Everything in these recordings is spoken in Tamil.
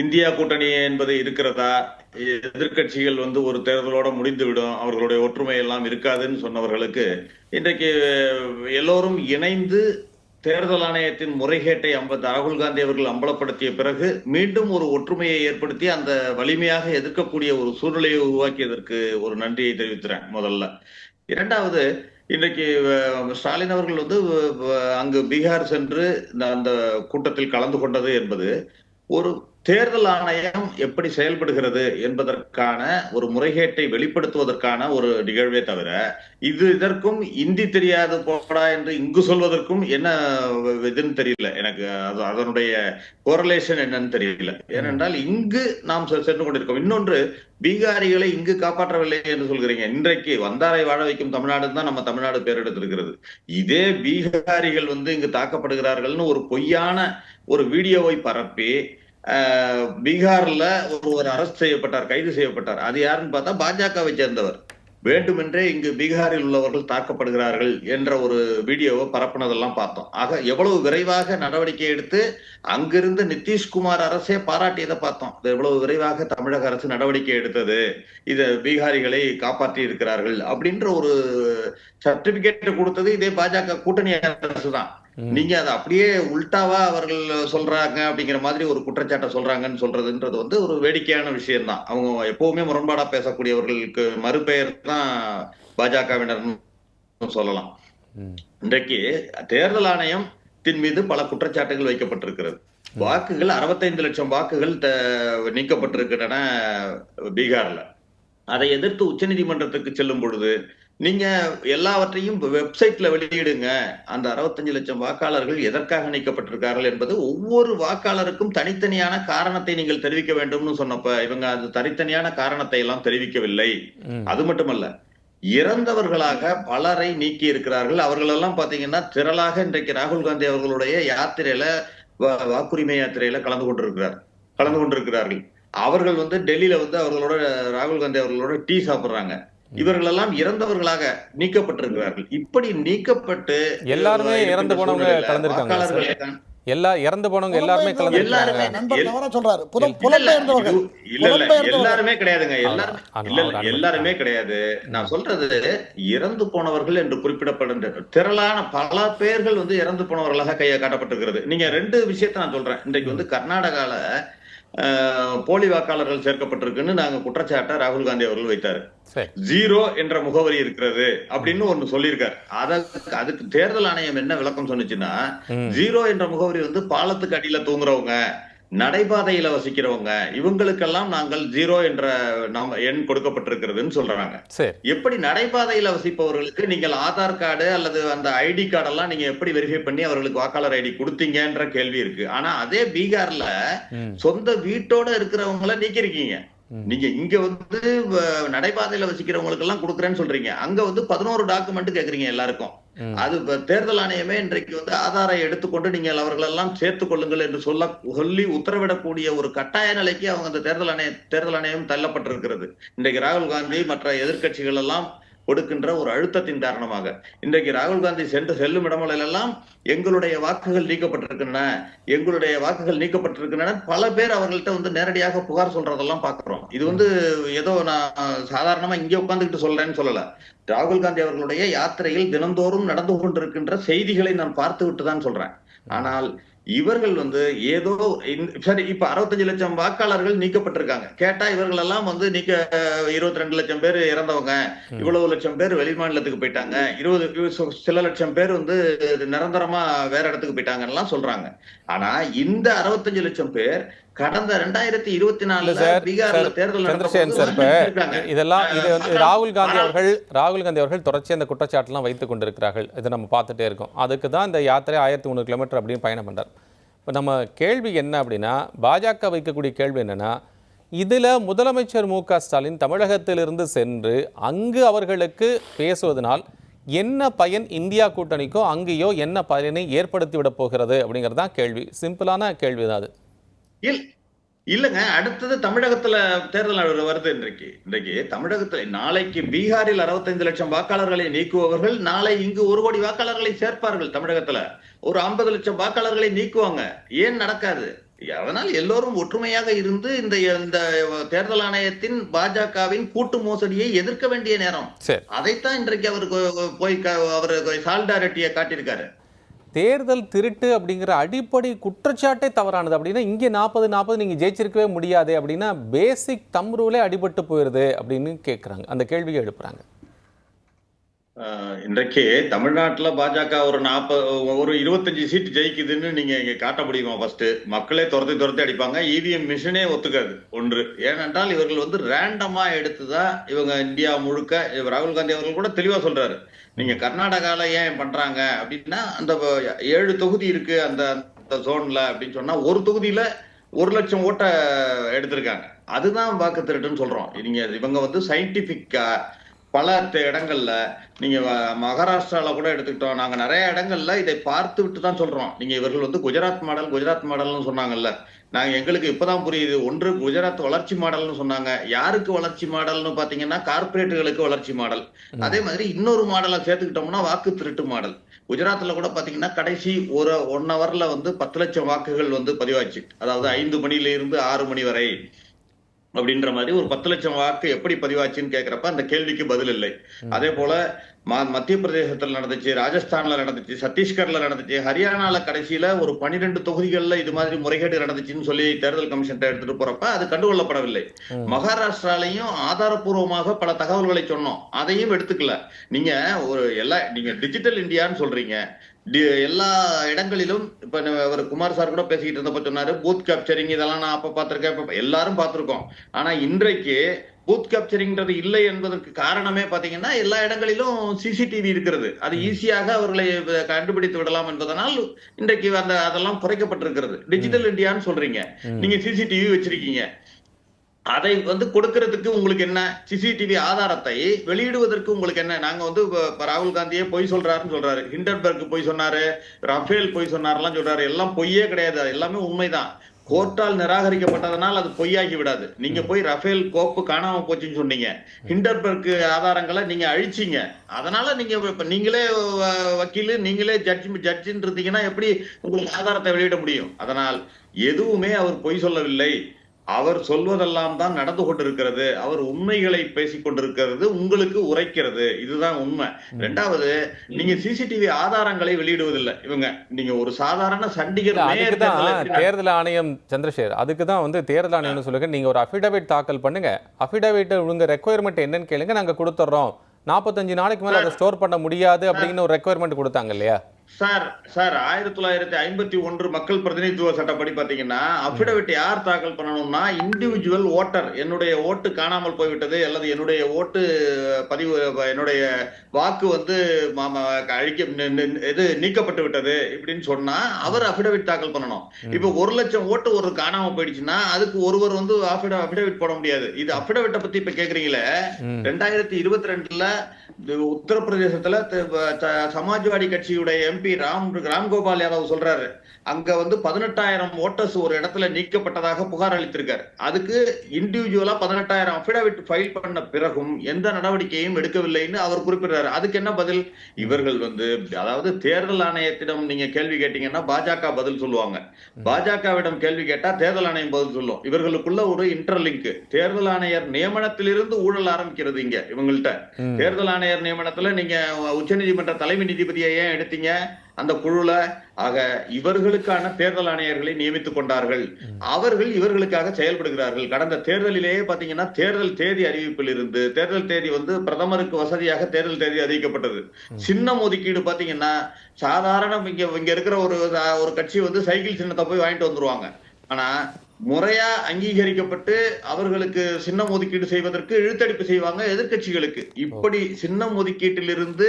இந்தியா கூட்டணி என்பது இருக்கிறதா? எதிர்க்கட்சிகள் வந்து ஒரு தேர்தலோட முடிந்துவிடும். அவர்களுடைய ஒற்றுமை எல்லாம் இருக்காதுன்னு சொன்னவர்களுக்கு இன்றைக்கு எல்லோரும் இணைந்து தேர்தல் ஆணையத்தின் முறைகேட்டை அம்ப ராகுல் காந்தி அவர்கள் அம்பலப்படுத்திய பிறகு மீண்டும் ஒரு ஒற்றுமையை ஏற்படுத்தி அந்த வலிமையாக எதிர்க்கக்கூடிய ஒரு சூழ்நிலையை உருவாக்கியதற்கு ஒரு நன்றியை தெரிவிக்கிறேன் முதல்ல. இரண்டாவது இன்றைக்கு ஸ்டாலின் அவர்கள் வந்து அங்கு பீகார் சென்று அந்த கூட்டத்தில் கலந்து கொண்டது என்பது ஒரு தேர்தல் ஆணையம் எப்படி செயல்படுகிறது என்பதற்கான ஒரு முறைகேட்டை வெளிப்படுத்துவதற்கான ஒரு நிகழ்வே தவிர இது இதற்கும் இந்தி தெரியாது போடா என்று இங்கு சொல்வதற்கும் என்ன இதுன்னு தெரியல. எனக்கு அது அதனுடைய கோரலேஷன் என்னன்னு தெரியல. ஏனென்றால் இங்கு நாம் செ- சென்று கொண்டிருக்கோம். இன்னொன்று பீகாரிகளை இங்கு காப்பாற்றவில்லை என்று சொல்கிறீங்க. இன்றைக்கு வந்தாரை வாழ வைக்கும் தமிழ்நாடு தான் நம்ம தமிழ்நாடு பேர் எடுத்திருக்கிறது இதே பீகாரிகள் வந்து இங்கு தாக்கப்படுகிறார்கள்னு ஒரு பொய்யான ஒரு வீடியோவை பரப்பி பீகார்ல ஒருவர் அரெஸ்ட் செய்யப்பட்டார் கைது செய்யப்பட்டார். அது யாருன்னு பார்த்தா பாஜகவை சேர்ந்தவர். வேண்டுமென்றே இங்கு பீகாரில் உள்ளவர்கள் தாக்கப்படுகிறார்கள் என்ற ஒரு வீடியோவை பரப்புனதெல்லாம் பார்த்தோம். ஆக எவ்வளவு விரைவாக நடவடிக்கை எடுத்து அங்கிருந்து நிதிஷ்குமார் அரசே பாராட்டியதை பார்த்தோம். எவ்வளவு விரைவாக தமிழக அரசு நடவடிக்கை எடுத்தது இதை பீகாரிகளை காப்பாற்றி இருக்கிறார்கள் அப்படின்ற ஒரு சர்டிபிகேட் கொடுத்தது இதே பாஜக கூட்டணி அரசு தான் நீங்க அதை அப்படியே உல்டாவா அவர்கள் சொல்றாங்க அப்படிங்கிற மாதிரி ஒரு குற்றச்சாட்டை சொல்றாங்கன்னு சொல்றதுன்றது வந்து ஒரு வேடிக்கையான விஷயம்தான். அவங்க எப்பவுமே முரண்பாடா பேசக்கூடியவர்களுக்கு மறுபெயர் தான் பாஜகவினர் சொல்லலாம். இன்றைக்கு தேர்தல் ஆணையத்தின் மீது பல குற்றச்சாட்டுகள் வைக்கப்பட்டிருக்கிறது. வாக்குகள் 65 லட்சம் வாக்குகள் நீக்கப்பட்டிருக்கின்றன பீகார்ல. அதை எதிர்த்து உச்சநீதிமன்றத்துக்கு செல்லும் பொழுது நீங்க எல்லாவற்றையும் வெப்சைட்ல வெளியிடுங்க. அந்த 65 லட்சம் வாக்காளர்கள் எதற்காக நீக்கப்பட்டிருக்கார்கள் என்பது ஒவ்வொரு வாக்காளருக்கும் தனித்தனியான காரணத்தை நீங்கள் தெரிவிக்க வேண்டும்னு சொன்னப்ப இவங்க அது தனித்தனியான காரணத்தை எல்லாம் தெரிவிக்கவில்லை. அது மட்டுமல்ல இறந்தவர்களாக பலரை நீக்கி இருக்கிறார்கள். அவர்களெல்லாம் பாத்தீங்கன்னா திரளாக இன்றைக்கு ராகுல் காந்தி அவர்களுடைய யாத்திரையில வாக்குரிமை யாத்திரையில கலந்து கொண்டிருக்கிறார் கலந்து கொண்டிருக்கிறார்கள். அவர்கள் வந்து டெல்லியில வந்து அவர்களோட ராகுல் காந்தி அவர்களோட டீ சாப்பிடுறாங்க. இவர்கள் எல்லாம் இறந்தவர்களாக நீக்கப்பட்டிருக்கிறார்கள். இப்படி நீக்கப்பட்டு எல்லாருமே இறந்து போனவங்க கலந்திருக்காங்க எல்லா இறந்து போனவங்க எல்லாருமே கலந்துருக்காங்க. எல்லாருமே சொல்றாரு. புலம் இல்ல, இல்ல. எல்லாருமே கிடையாதுங்க. எல்லாரும். எல்லாருமே கிடையாது. நான் சொல்றது இறந்து போனவர்கள் என்று குறிப்பிடப்படுகின்ற திரளான பல பேர்கள் வந்து இறந்து போனவர்களாக கையை காட்டப்பட்டிருக்கிறது. நீங்க ரெண்டு விஷயத்த நான் சொல்றேன். இன்றைக்கு வந்து கர்நாடகால போலி வாக்காளர்கள் சேர்க்கப்பட்டிருக்குன்னு நாங்க குற்றச்சாட்டை ராகுல் காந்தி அவர்கள் வைத்தாரு. ஜீரோ என்ற முகவரி இருக்கிறது அப்படின்னு ஒண்ணு சொல்லியிருக்காரு. அதற்கு அதுக்கு தேர்தல் ஆணையம் என்ன விளக்கம் சொன்னுச்சுன்னா. ஜீரோ என்ற முகவரி வந்து பாலத்துக்கு அடியில தூங்குறவங்க நடைபாதையில வசிக்கிறவங்க இவங்களுக்கெல்லாம் நாங்கள் ஜீரோ என்ற நாம எண் கொடுக்கப்பட்டிருக்கிறதுன்னு சொல்றாங்க எப்படி நடைபாதையில வசிப்பவர்களுக்கு நீங்கள் ஆதார் கார்டு அல்லது அந்த ஐடி கார்டெல்லாம் நீங்க எப்படி வெரிஃபை பண்ணி அவர்களுக்கு வாக்காளர் ஐடி கொடுத்தீங்கன்ற கேள்வி இருக்கு ஆனா அதே பீகார்ல. சொந்த வீட்டோட இருக்கிறவங்கள நீக்கிருக்கீங்க. நீங்க இங்க வந்து நடைபாதையில வசிக்கிறவங்களுக்கு எல்லாம் கொடுக்குறேன்னு சொல்றீங்க. அங்க வந்து பதினோரு டாக்குமெண்ட் கேக்குறீங்க எல்லாருக்கும். அது தேர்தல் ஆணையமே இன்றைக்கு வந்து ஆதாரை எடுத்துக்கொண்டு நீங்கள் அவர்கள் எல்லாம் சேர்த்துக் கொள்ளுங்கள் என்று சொல்ல சொல்லி உத்தரவிடக்கூடிய ஒரு கட்டாய நிலைக்கு அவங்க அந்த தேர்தல் ஆணைய தேர்தல் ஆணையம் தள்ளப்பட்டிருக்கிறது. இன்றைக்கு ராகுல் காந்தி மற்ற எதிர்க்கட்சிகள் எல்லாம் கொடுக்கின்ற ஒரு அழுத்தத்தின் காரணமாக. இன்றைக்கு ராகுல் காந்தி சென்று செல்லும் இடங்களெல்லாம் எங்களுடைய வாக்குகள் நீக்கப்பட்டிருக்கின்றன. எங்களுடைய வாக்குகள் நீக்கப்பட்டிருக்கின்றன. பல பேர் அவர்கள்ட்ட வந்து நேரடியாக புகார் சொல்றதெல்லாம் பாக்குறோம் இது வந்து ஏதோ நான் சாதாரணமா இங்கே உட்காந்துக்கிட்டு சொல்றேன்னு சொல்லல. ராகுல் காந்தி அவர்களுடைய யாத்திரையில் தினந்தோறும் நடந்து கொண்டிருக்கின்ற செய்திகளை நான் பார்த்து விட்டு தான் சொல்றேன். ஆனால் இவர்கள் வந்து ஏதோ சரி இப்ப 65 லட்சம் வாக்காளர்கள் நீக்கப்பட்டிருக்காங்க. கேட்டா இவர்கள் எல்லாம் வந்து நீக்க இருபத்தி ரெண்டு லட்சம் பேர் இறந்தவங்க. இவ்வளவு லட்சம் பேர் வெளிமாநிலத்துக்கு போயிட்டாங்க. இருபது சில லட்சம் பேர் வந்து நிரந்தரமா வேற இடத்துக்கு போயிட்டாங்கன்னு எல்லாம் சொல்றாங்க. ஆனா இந்த 65 லட்சம் பேர் கடந்த ரெண்டாயிரத்தி இருபத்தி நாலுல சார், பீகார்ல தேர்தல் சந்திரசேகரன் சார் இப்ப. இதெல்லாம் இது வந்து ராகுல் காந்தி அவர்கள் ராகுல் காந்தி அவர்கள் தொடர்ச்சி அந்த குற்றச்சாட்டுலாம் வைத்துக் கொண்டிருக்கிறார்கள். இதை நம்ம பார்த்துட்டே இருக்கோம். அதுக்கு தான் இந்த யாத்திரை ஆயிரத்தி முந்நூறு கிலோமீட்டர் அப்படின்னு பயணம் பண்றார். இப்போ நம்ம கேள்வி என்ன அப்படின்னா பாஜக வைக்கக்கூடிய கேள்வி என்னன்னா இதில் முதலமைச்சர் மு க ஸ்டாலின் தமிழகத்திலிருந்து சென்று அங்கு அவர்களுக்கு பேசுவதனால் என்ன பயன் இந்தியா கூட்டணிக்கோ அங்கேயோ என்ன பயனை ஏற்படுத்தி விட போகிறது அப்படிங்கிறது தான் கேள்வி. சிம்பிளான கேள்வி தான் அது. இல் இல்லங்க அடுத்தது தமிழகத்துல தேர்தல் வருது இன்றைக்கு. இன்றைக்கு தமிழகத்துல நாளைக்கு பீகாரில் 65 லட்சம் வாக்காளர்களை நீக்குபவர்கள் நாளை இங்கு ஒரு கோடி வாக்காளர்களை சேர்ப்பார்கள் தமிழகத்துல. ஒரு 50 லட்சம் வாக்காளர்களை நீக்குவாங்க. ஏன் நடக்காது? அதனால் எல்லோரும் ஒற்றுமையாக இருந்து இந்த இந்த தேர்தல் ஆணையத்தின் பாஜகவின் கூட்டு மோசடியை எதிர்க்க வேண்டிய நேரம். அதைத்தான் இன்றைக்கு அவர் போய் அவர் சால்டாரிட்டியை காட்டியிருக்காரு. தேர்தல் திருட்டு அப்படிங்கிற அடிப்படை குற்றச்சாட்டே தவறானது. அப்படின்னா இங்கே நாற்பது நாற்பது நீங்கள் ஜெயிச்சிருக்கவே முடியாது அப்படின்னா பேசிக் தம் ரூலே அடிபட்டு போயிருது அப்படின்னு கேட்குறாங்க அந்த கேள்வியை எழுப்புறாங்க. இன்றைக்கு தமிழ்நாட்டில் பாஜக ஒரு நாற்பது ஒரு இருபத்தஞ்சு சீட் ஜெயிக்குதுன்னு நீங்க இங்க காட்ட முடியுமா ஃபர்ஸ்ட் மக்களே துரத்தி துரத்தி அடிப்பாங்க. இவிஎம் மிஷினே ஒத்துக்காது. ஒன்று. ஏனென்றால் இவர்கள் வந்து ரேண்டமா எடுத்துதான் இவங்க இந்தியா முழுக்க இவர் ராகுல் காந்தி அவர்கள் கூட தெளிவா சொல்றாரு. நீங்க கர்நாடகால ஏன் பண்றாங்க அப்படின்னா அந்த ஏழு தொகுதி இருக்கு அந்த அந்த ஜோன்ல அப்படின்னு சொன்னா ஒரு தொகுதியில ஒரு லட்சம் ஓட்ட எடுத்திருக்காங்க. அதுதான் வாக்கு திருட்டுன்னு சொல்றோம். நீங்க இவங்க வந்து சயின்டிபிக்கா பல இடங்கள்ல நீங்க மகாராஷ்டிரால கூட எடுத்துக்கிட்டோம். நாங்க நிறைய இடங்கள்ல இதை பார்த்து விட்டு தான் சொல்றோம். நீங்க இவர்கள் வந்து குஜராத் மாடல் குஜராத் மாடல்னு சொன்னாங்கல்ல. நாங்க எங்களுக்கு இப்பதான் புரியுது. ஒன்று குஜராத் வளர்ச்சி மாடல்னு சொன்னாங்க. யாருக்கு வளர்ச்சி மாடல்னு பாத்தீங்கன்னா கார்ப்பரேட்டுகளுக்கு வளர்ச்சி மாடல். அதே மாதிரி இன்னொரு மாடலை சேர்த்துக்கிட்டோம்னா வாக்கு திருட்டு மாடல். குஜராத்ல கூட பாத்தீங்கன்னா கடைசி ஒரு ஒன் ஹவர்ல வந்து பத்து லட்சம் வாக்குகள் வந்து பதிவாச்சு. அதாவது ஐந்து மணில இருந்து ஆறு மணி வரை. அப்படின்ற மாதிரி ஒரு பத்து லட்சம் வாக்கு எப்படி பதிவாச்சுன்னு கேக்குறப்ப அந்த கேள்விக்கு பதில் இல்லை. அதே போல மத்திய பிரதேசத்துல நடந்துச்சு ராஜஸ்தான்ல நடந்துச்சு சத்தீஸ்கர்ல நடந்துச்சு ஹரியானால கடைசியில ஒரு பனிரெண்டு தொகுதிகள்ல இது மாதிரி முறைகேடு நடந்துச்சுன்னு சொல்லி தேர்தல் கமிஷன் எடுத்துட்டு போறப்ப அது கண்டுகொள்ளப்படவில்லை. மகாராஷ்டிராலையும் ஆதாரபூர்வமாக பல தகவல்களை சொன்னோம். அதையும் எடுத்துக்கல. நீங்க ஒரு எல்லா நீங்க டிஜிட்டல் இந்தியான்னு சொல்றீங்க. எல்லா இடங்களிலும் இப்ப அவர் குமார் சார் கூட பேசிக்கிட்டு இருந்தப்ப சொன்னாரு பூத் கேப்சரிங் இதெல்லாம் நான் அப்ப பார்த்திருக்கேன் இப்ப எல்லாரும் பார்த்திருக்கோம். ஆனா இன்றைக்கு பூத் கேப்சரிங்ன்றது இல்லை என்பதற்கு காரணமே பாத்தீங்கன்னா எல்லா இடங்களிலும் சிசிடிவி இருக்கிறது. அது ஈஸியாக அவர்களை கண்டுபிடித்து விடலாம் என்பதனால் இன்றைக்கு அந்த அதெல்லாம் குறைக்கப்பட்டிருக்கிறது. டிஜிட்டல் இந்தியான்னு சொல்றீங்க. நீங்க சிசிடிவி வச்சிருக்கீங்க. அதை வந்து கொடுக்கறதுக்கு உங்களுக்கு என்ன? சிசிடிவி ஆதாரத்தை வெளியிடுவதற்கு உங்களுக்கு என்ன? நாங்க வந்து ராகுல் காந்தியே பொய் சொல்றாருன்னு சொல்றாரு. ஹிண்டன்பர்க் பொய் சொன்னாரு ரஃபேல் பொய் சொன்னாருலாம் சொல்றாரு. எல்லாம் பொய்யே கிடையாது. எல்லாமே உண்மைதான். கோர்ட்டால் நிராகரிக்கப்பட்டதனால் அது பொய்யாகி விடாது. நீங்க போய் ரஃபேல் கோப்பு காணாம போச்சுன்னு சொன்னீங்க. ஹிண்டன்பர்க் ஆதாரங்களை நீங்க அழிச்சீங்க. அதனால நீங்க இப்ப நீங்களே வக்கீலு நீங்களே ஜட்ஜ் ஜட்ஜின்னு இருந்தீங்கன்னா எப்படி உங்களுக்கு ஆதாரத்தை வெளியிட முடியும்? அதனால் எதுவுமே அவர் பொய் சொல்லவில்லை. அவர் சொல்வதெல்லாம் தான் நடந்து கொண்டிருக்கிறது. அவர் உண்மைகளை பேசிக் கொண்டிருக்கிறது உங்களுக்கு உரைக்கிறது. இதுதான் உண்மை. ரெண்டாவது நீங்க சிசிடிவி ஆதாரங்களை வெளியிடுவதில்லை. இவங்க நீங்க ஒரு சாதாரண சண்டிகர் தேர்தல் ஆணையம் சந்திரசேகர் அதுக்கு தான் வந்து தேர்தல் ஆணையம்னு சொல்லுங்க நீங்க ஒரு அஃபிடவிட் தாக்கல் பண்ணுங்க. அஃபிடவிட் உங்க ரெக்குயர்மெண்ட் என்னன்னு கேளுங்க. நாங்க கொடுத்துட்றோம் நாற்பத்தஞ்சு நாளைக்கு மேல அதை ஸ்டோர் பண்ண முடியாது அப்படின்னு ஒரு ரெக்குயர்மெண்ட் கொடுத்தாங்க இல்லையா? சார் சார் ஆயிரத்தி தொள்ளாயிரத்தி ஐம்பத்தி ஒன்று மக்கள் பிரதிநிதித்துவ சட்டப்படி பாத்தீங்கன்னா அபிடவிட் யார் தாக்கல் பண்ணணும்னா இண்டிவிஜுவல் ஓட்டர் என்னுடைய ஓட்டு காணாமல் போய்விட்டது அல்லது என்னுடைய ஓட்டு பதிவு என்னுடைய வாக்கு வந்து அழிக்க இது நீக்கப்பட்டு விட்டது இப்படின்னு சொன்னா அவர் அபிடவிட் தாக்கல் பண்ணணும். இப்ப ஒரு லட்சம் ஓட்டு ஒரு காணாம போயிடுச்சுன்னா அதுக்கு ஒருவர் வந்து அபிடவிட் போட முடியாது. இது அபிடவிட்டை பத்தி இப்ப கேக்குறீங்களே. ரெண்டாயிரத்தி இருபத்தி ரெண்டுல உத்தரப்பிரதேசத்துல சமாஜ்வாடி கட்சியுடைய எம்பி ராம் ராம்கோபால் யாதவ் சொல்றாரு. அங்க வந்து பதினெட்டாயிரம் ஓட்டர்ஸ் ஒரு இடத்துல நீக்கப்பட்டதாக புகார் அளித்திருக்காரு. அதுக்கு இண்டிவிஜுவலா பதினெட்டாயிரம் அபிடவிட் ஃபைல் பண்ண பிறகும் எந்த நடவடிக்கையும் எடுக்கவில்லைன்னு அவர் குறிப்பிடுறாரு. அதுக்கு என்ன பதில்? இவர்கள் வந்து அதாவது தேர்தல் ஆணையத்திடம் நீங்க கேள்வி கேட்டீங்கன்னா பாஜக பதில் சொல்லுவாங்க. பாஜகவிடம் கேள்வி கேட்டா தேர்தல் ஆணையம் பதில் சொல்லும். இவர்களுக்குள்ள ஒரு இன்டர்லிங்க் தேர்தல் ஆணையர் நியமனத்திலிருந்து ஊழல் ஆரம்பிக்கிறது இங்க இவங்கள்ட்ட. தேர்தல் ஆணையர் நியமனத்துல நீங்க உச்சநீதிமன்ற தலைமை நீதிபதியை ஏன் எடுத்தீங்க? அந்த குழுல ஆக இவர்களுக்கான தேர்தல் ஆணையர்களை நியமித்துக் கொண்டார்கள். அவர்கள் இவர்களுக்காக செயல்படுகிறார்கள். கடந்த தேர்தலிலேயே பாத்தீங்கன்னா தேர்தல் தேதி அறிவிப்பில் இருந்து தேர்தல் தேதி வந்து பிரதமருக்கு வசதியாக தேர்தல் தேதி அறிவிக்கப்பட்டது. சின்னம் ஒதுக்கீடு பாத்தீங்கன்னா சாதாரண இங்க இங்க இருக்கிற ஒரு ஒரு கட்சி வந்து சைக்கிள் சின்னத்தை போய் வாங்கிட்டு வந்துருவாங்க. ஆனா முறையா அங்கீகரிக்கப்பட்டு அவர்களுக்கு சின்னம் ஒதுக்கீடு செய்வதற்கு இழுத்தடிப்பு செய்வாங்க எதிர்க்கட்சிகளுக்கு. இப்படி சின்னம் ஒதுக்கீட்டிலிருந்து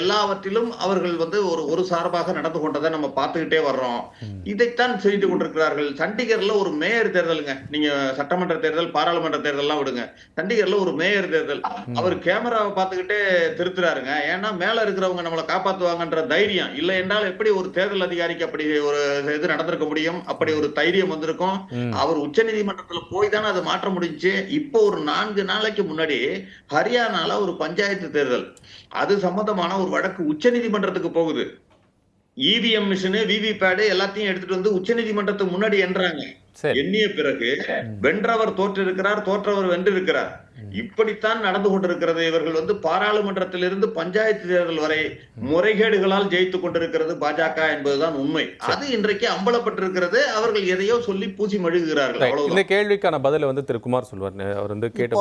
எல்லாவற்றிலும் அவர்கள் வந்து ஒரு ஒரு சார்பாக நடந்து கொண்டதை நம்ம பார்த்துக்கிட்டே வர்றோம். இதைத்தான் செய்து கொண்டிருக்கிறார்கள். சண்டிகர்ல ஒரு மேயர் தேர்தலுங்க. நீங்க சட்டமன்ற தேர்தல் பாராளுமன்ற தேர்தல்லாம் விடுங்க. சண்டிகர்ல ஒரு மேயர் தேர்தல். அவர் கேமராவை பார்த்துக்கிட்டே திருத்துறாருங்க. ஏன்னா மேல இருக்கிறவங்க நம்மளை காப்பாத்துவாங்கன்ற தைரியம். இல்லை என்றால் எப்படி ஒரு தேர்தல் அதிகாரிக்கு அப்படி ஒரு இது நடந்திருக்க முடியும்? அப்படி ஒரு தைரியம் வந்திருக்கும் ம். அவர் உச்ச நீதிமன்றத்துல போய் தானே அதை மாற்ற முடிஞ்சுச்சு இப்போ ஒரு நான்கு நாளைக்கு முன்னாடி ஹரியானால ஒரு பஞ்சாயத்து தேர்தல். அது சம்பந்தமான ஒரு வழக்கு உச்ச நீதிமன்றத்துக்கு போகுது இவிஎம் மிஷினு விவிபேடு எல்லாத்தையும் எடுத்துட்டு வந்து உச்சநீதிமன்றத்துக்கு முன்னாடி என்றாங்க. எண்ணிய பிறகு வென்றவர் தோற்றிருக்கிறார் தோற்றவர் வென்றிருக்கிறார். இப்படித்தான் நடந்து கொண்டிருக்கிறது. இவர்கள் வந்து பாராளுமன்றத்திலிருந்து பஞ்சாயத்து தேர்தல் வரை முறைகேடுகளால் ஜெயித்துக் கொண்டிருக்கிறது பாஜக என்பதுதான் உண்மை. அது இன்றைக்கு அம்பலப்பட்டிருக்கிறது. அவர்கள் எதையோ சொல்லி பூசி மழுகுகிறார்கள். அவ்வளவுதான். இந்த கேள்விக்கான பதிலை வந்து திரு குமார் சொல்வார். அவர் வந்து கேட்டு